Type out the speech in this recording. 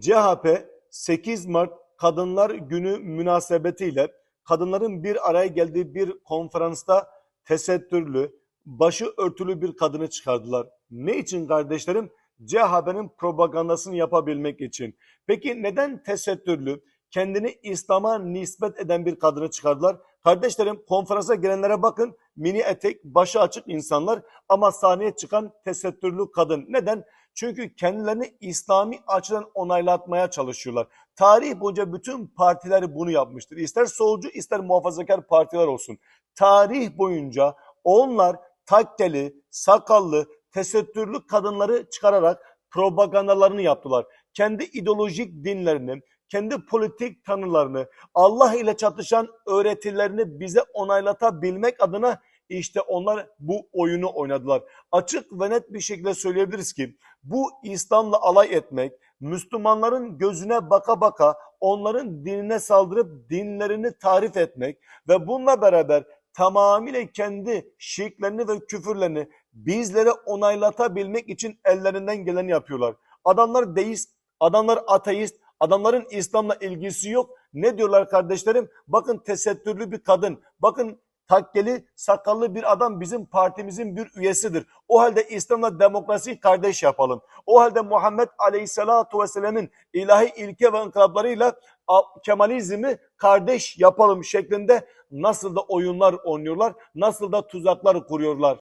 CHP 8 Mart Kadınlar Günü münasebetiyle kadınların bir araya geldiği bir konferansta tesettürlü, başı örtülü bir kadını çıkardılar. Ne için kardeşlerim? CHP'nin propagandasını yapabilmek için. Peki neden tesettürlü, kendini İslam'a nispet eden bir kadını çıkardılar? Kardeşlerim konferansa gelenlere bakın. Mini etek, başı açık insanlar ama sahneye çıkan tesettürlü kadın. Neden? Çünkü kendilerini İslami açıdan onaylatmaya çalışıyorlar. Tarih boyunca bütün partiler bunu yapmıştır. İster solcu ister muhafazakar partiler olsun. Tarih boyunca onlar takkeli, sakallı, tesettürlü kadınları çıkararak propagandalarını yaptılar. Kendi ideolojik dinlerini, kendi politik tanılarını, Allah ile çatışan öğretilerini bize onaylatabilmek adına işte onlar bu oyunu oynadılar. Açık ve net bir şekilde söyleyebiliriz ki bu İslam'la alay etmek, Müslümanların gözüne baka baka onların dinine saldırıp dinlerini tarif etmek ve bununla beraber tamamıyla kendi şirklerini ve küfürlerini bizlere onaylatabilmek için ellerinden geleni yapıyorlar. Adamlar deist, adamlar ateist, adamların İslam'la ilgisi yok. Ne diyorlar kardeşlerim? Bakın tesettürlü bir kadın, bakın takkeli, sakallı bir adam bizim partimizin bir üyesidir. O halde İslam'la demokrasiyi kardeş yapalım. O halde Muhammed Aleyhisselatu Vesselam'ın ilahi ilke ve inkılaplarıyla Kemalizmi kardeş yapalım şeklinde nasıl da oyunlar oynuyorlar, nasıl da tuzaklar kuruyorlar.